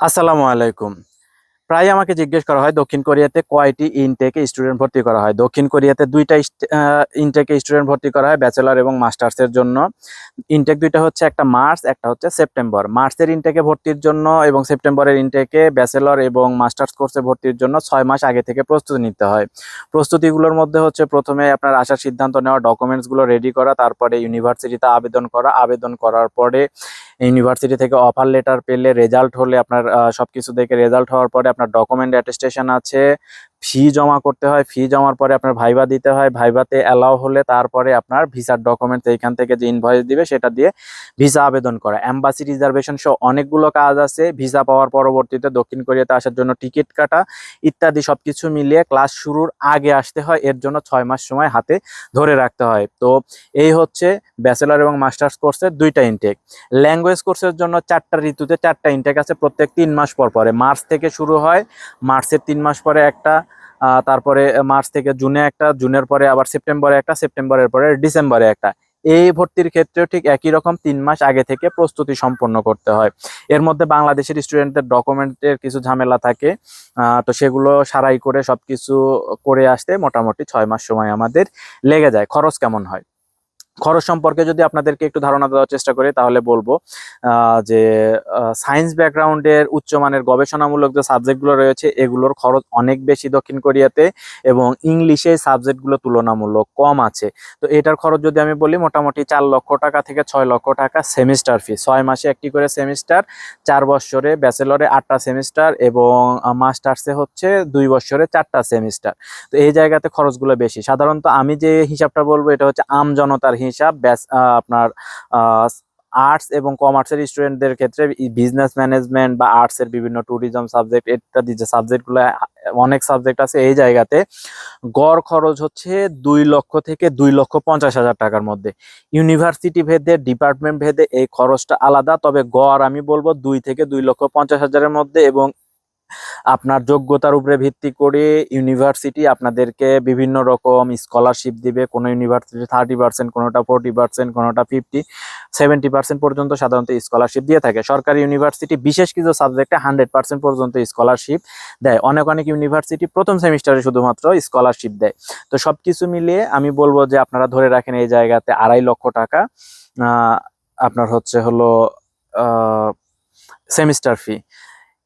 আসসালামু আলাইকুম। প্রায় আমাকে জিজ্ঞেস করা হয়, দক্ষিণ কোরিয়াতে কয়টি ইনটেকে স্টুডেন্ট ভর্তি করা হয়? দক্ষিণ কোরিয়াতে দুইটা ইনটেকে স্টুডেন্ট ভর্তি করা হয় ব্যাচেলর এবং মাস্টার্সের জন্য। ইনটেক দুইটা হচ্ছে একটা মার্চ, একটা হচ্ছে সেপ্টেম্বর। মার্চের ইনটেকে ভর্তির জন্য এবং সেপ্টেম্বরের ইনটেকে ব্যাচেলর এবং মাস্টার্স কোর্সে ভর্তির জন্য ছয় মাস আগে থেকে প্রস্তুতি নিতে হয়। প্রস্তুতিগুলোর মধ্যে হচ্ছে প্রথমে আপনার আসার সিদ্ধান্ত নেওয়া, ডকুমেন্টসগুলো রেডি করা, তারপরে ইউনিভার্সিটিতে আবেদন করা। আবেদন করার পরে ইউনিভার্সিটি থেকে অফার লেটার পেলে রেজাল্ট হলে আপনার সব কিছু দেখে রেজাল্ট হওয়ার পরে আপনার ডকুমেন্ট অ্যাটেস্টেশন আছে। ফি জমা করতে হয়, ফি জমার পরে আপনার ভাইবা দিতে হয় ভাইভাতে অ্যালাউ হলে তারপরে আপনার ভিসার ডকুমেন্ট এইখান থেকে যে ইনভয়েস দিবে সেটা দিয়ে ভিসা আবেদন করা। এম্বাসি রিজার্ভেশন সহ অনেকগুলো কাজ আছে, ভিসা পাওয়ার পরবর্তীতে দক্ষিণ কোরিয়াতে আসার জন্য টিকিট কাটা ইত্যাদি সব কিছু মিলিয়ে ক্লাস শুরুর আগে আসতে হয়, এর জন্য ছয় মাস সময় হাতে ধরে রাখতে হয়। তো এই হচ্ছে ব্যাচেলর এবং মাস্টার্স কোর্সের দুইটা ইনটেক ল্যাঙ্গুয়েজ কোর্সের জন্য চারটা ঋতুতে চারটা ইনটেক আছে প্রত্যেক তিন মাস পর পরে। মার্চ থেকে শুরু হয় মার্চের তিন মাস পরে একটা তারপরে মার্চ থেকে জুনে একটা, জুনের পরে আবার সেপ্টেম্বরে একটা, সেপ্টেম্বরের পরে ডিসেম্বরে একটা। এই ভর্তির ক্ষেত্রেও ঠিক একই রকম তিন মাস আগে থেকে প্রস্তুতি সম্পন্ন করতে হয়। এর মধ্যে বাংলাদেশের স্টুডেন্টদের ডকুমেন্টের কিছু ঝামেলা থাকে। তো সেগুলো সারাই করে সব কিছু করে আসতে মোটামুটি ছয় মাস সময় আমাদের লেগে যায়। খরচ কেমন হয়? খরচ সম্পর্কে যদি আপনাদেরকে একটু ধারণা দেওয়ার চেষ্টা করি, তাহলে বলব যে সায়েন্স ব্যাকগ্রাউন্ডের উচ্চমানের গবেষণামূলক যে সাবজেক্টগুলো রয়েছে, এগুলোর খরচ অনেক বেশি দক্ষিণ কোরিয়াতে এবং ইংলিশে সাবজেক্টগুলো তুলনামূলক কম আছে। তো এটার খরচ যদি আমি বলি, মোটামুটি চার লক্ষ টাকা থেকে ছয় লক্ষ টাকা সেমিস্টার ফি ছয় মাসে একটি করে সেমিস্টার চার বছরে ব্যাচেলরে আটটা সেমিস্টার এবং মাস্টার্সে হচ্ছে দুই বছরে চারটা সেমিস্টার তো এই জায়গাতে খরচগুলো বেশি। সাধারণত আমি যে হিসাবটা বলব, এটা হচ্ছে আম জনতার হিসাব, ব্যাস আপনার আর্টস এবং কমার্সের স্টুডেন্টদের ক্ষেত্রে বিজনেস ম্যানেজমেন্ট বা আর্টসের বিভিন্ন ট্যুরিজম সাবজেক্ট ইত্যাদি যে সাবজেক্টগুলো অনেক সাবজেক্ট আছে এই জায়গাতে, গড় খরচ হচ্ছে দুই লক্ষ থেকে দুই লক্ষ পঞ্চাশ হাজার টাকার মধ্যে। ইউনিভার্সিটি ভেদে ডিপার্টমেন্ট ভেদে এই খরচটা আলাদা, তবে গড় আমি বলব দুই থেকে দুই লক্ষ পঞ্চাশ হাজারের মধ্যে এবং আপনার যোগ্যতার উপরে ভিত্তি করে ইউনিভার্সিটি আপনাদেরকে বিভিন্ন রকম স্কলারশিপ দিবে। কোনো ইউনিভার্সিটি থার্টি পার্সেন্ট কোনোটা ফোর্টি পার্সেন্ট কোনোটা ফিফটি সেভেন্টি পার্সেন্ট পর্যন্ত সাধারণত স্কলারশিপ দিয়ে থাকে। সরকারি ইউনিভার্সিটি বিশেষ কিছু সাবজেক্টে হান্ড্রেড পার্সেন্ট পর্যন্ত স্কলারশিপ দেয়। অনেক অনেক ইউনিভার্সিটি প্রথম সেমিস্টারে শুধুমাত্র স্কলারশিপ দেয়। তো সব কিছু মিলিয়ে আমি বলব যে আপনারা ধরে রাখেন এই জায়গাতে আড়াই লক্ষ টাকা আপনার হচ্ছে হলো সেমিস্টার ফি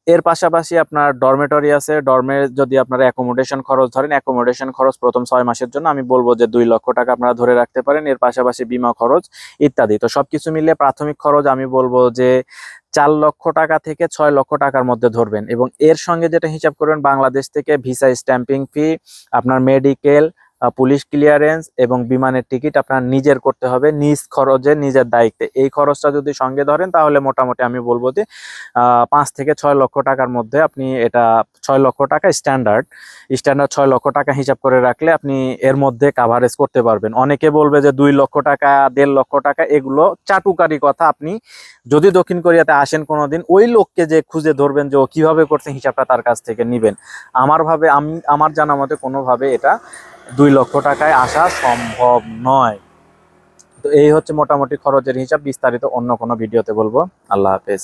এর পাশাপাশি আপনার ডরমেটরি আছে। ডরমে যদি আপনারা অ্যাকোমোডেশন খরচ ধরেন অ্যাকোমোডেশন খরচ প্রথম ছয় মাসের জন্য আমি বলব যে দুই লক্ষ টাকা আপনারা ধরে রাখতে পারেন। এর পাশাপাশি বিমা খরচ ইত্যাদি। তো সবকিছু মিলিয়ে প্রাথমিক খরচ আমি বলব যে চার লক্ষ টাকা থেকে ছয় লক্ষ টাকার মধ্যে ধরবেন। এবং এর সঙ্গে যেটা হিসাব করবেন, বাংলাদেশ থেকে ভিসা স্ট্যাম্পিং ফি আপনার মেডিকেল পুলিশ ক্লিয়ারেন্স এবং বিমানের টিকিট আপনার নিজের করতে হবে, নিজ খরচে, নিজের দায়িত্বে। এই খরচটা যদি সঙ্গে ধরেন, তাহলে মোটামুটি আমি বলব যে পাঁচ থেকে ছয় লক্ষ টাকার মধ্যে আপনি এটা ছয় লক্ষ টাকা স্ট্যান্ডার্ড স্ট্যান্ডার্ড ছয় লক্ষ টাকা হিসাব করে রাখলে আপনি এর মধ্যে কাভারেজ করতে পারবেন। অনেকে বলবে যে, দুই লক্ষ টাকা, দেড় লক্ষ টাকা, এগুলো চাটুকারি কথা। আপনি যদি দক্ষিণ কোরিয়াতে আসেন কোনোদিন, ওই লোককে যে খুঁজে ধরবেন যে ও কীভাবে করছে হিসাবটা তার কাছ থেকে নিবেন। আমার ভাবে, আমি, আমার জানা মতে কোনোভাবে এটা দুই লক্ষ টাকায় আসা সম্ভব নয়। তো এই হচ্ছে মোটামুটি খরচের হিসাব, বিস্তারিত অন্য কোনো ভিডিওতে বলব। আল্লাহ হাফেজ।